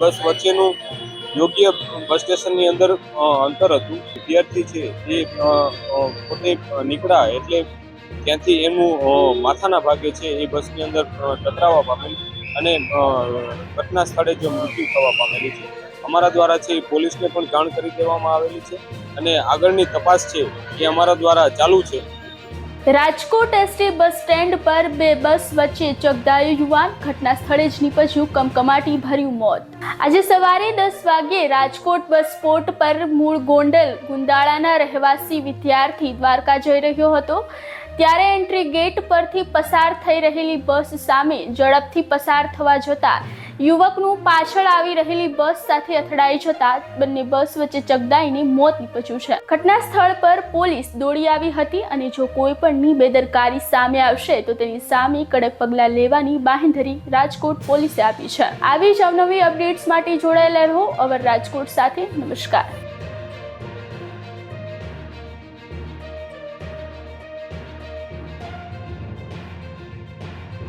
બસ વચ્ચેનું યોગ્ય બસ સ્ટેશનની અંદર અંતર હતું. વિદ્યાર્થી છે એ પોતે નીકળ્યા એટલે ત્યાંથી એનું માથાના ભાગે છે એ બસની અંદર ટકરાવા પામેલ અને ઘટના સ્થળે જે મૃત્યુ થવા પામેલી છે. અમારા દ્વારા છે એ પોલીસને પણ જાણ કરી દેવામાં આવેલી છે અને આગળની તપાસ છે એ અમારા દ્વારા ચાલુ છે. રાજકોટ એસટી બસ સ્ટેન્ડ પર બે બસ વચ્ચે ચગદાયું યુવાન ઘટના સ્થળે જ નીપજ્યું કમકમાટી ભર્યું મોત. આજે સવારે દસ વાગ્યે રાજકોટ બસ સ્પોટ પર મૂળ ગોંડલ ગુંદાળાના રહેવાસી વિદ્યાર્થી દ્વારકા જઈ રહ્યો હતો. ત્યારે એન્ટ્રી ગેટ પરથી પસાર થઈ રહેલી બસ સામે ઝડપથી પસાર થવા જતા યુવકનું પાછળ આવી રહેલી બસ સાથે અથડાઈ જતા બંને બસ વચ્ચે ચગદાઈને મોત નીપજ્યું છે. ઘટના સ્થળ પર પોલીસ દોડી આવી હતી અને જો કોઈ પણની બેદરકારી સામે આવશે તો તેની સામે કડક પગલાં લેવાની બાંહેધરી રાજકોટ પોલીસે આપી છે. આવી જ અવનવી અપડેટ્સ માટે જોડાયેલા રહો. અવર રાજકોટ સાથે નમસ્કાર.